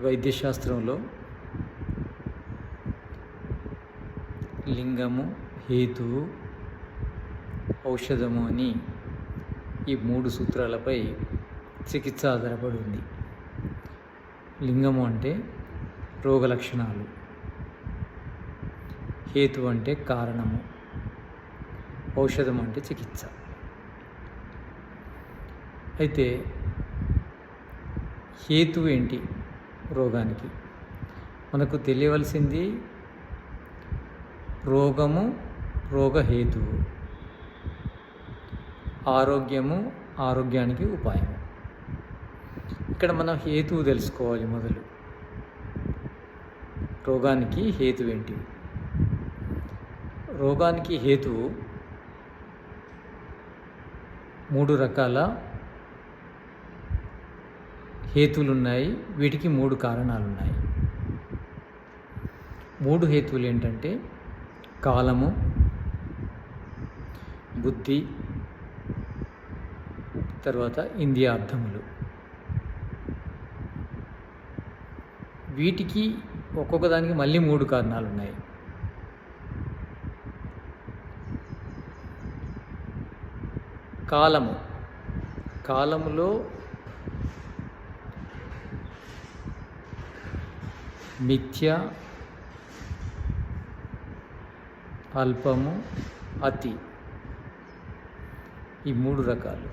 వైద్యశాస్త్రంలో లింగము హేతువు ఔషధము అని ఈ మూడు సూత్రాలపై చికిత్స ఆధారపడి ఉంది. లింగము అంటే రోగ లక్షణాలు. హేతు అంటే కారణము. ఔషధం అంటే చికిత్స. అయితే హేతు ఏంటి? రోగానికి. మనకు తెలియవలసింది రోగము రోగహేతువు ఆరోగ్యము ఆరోగ్యానికి ఉపాయం ఇక్కడ మనం హేతువు తెలుసుకోవాలి మొదలు. రోగానికి హేతు ఏంటి రోగానికి హేతువు మూడు రకాల హేతువులు ఉన్నాయి వీటికి మూడు కారణాలు ఉన్నాయి మూడు హేతువులు ఏంటంటే కాలము బుద్ధి తర్వాత ఇంద్రియార్థములు వీటికి ఒక్కొక్క దానికి మళ్ళీ మూడు కారణాలు ఉన్నాయి కాలము. కాలములో మిథ్య అల్పము అతి. ఈ మూడు రకాలు.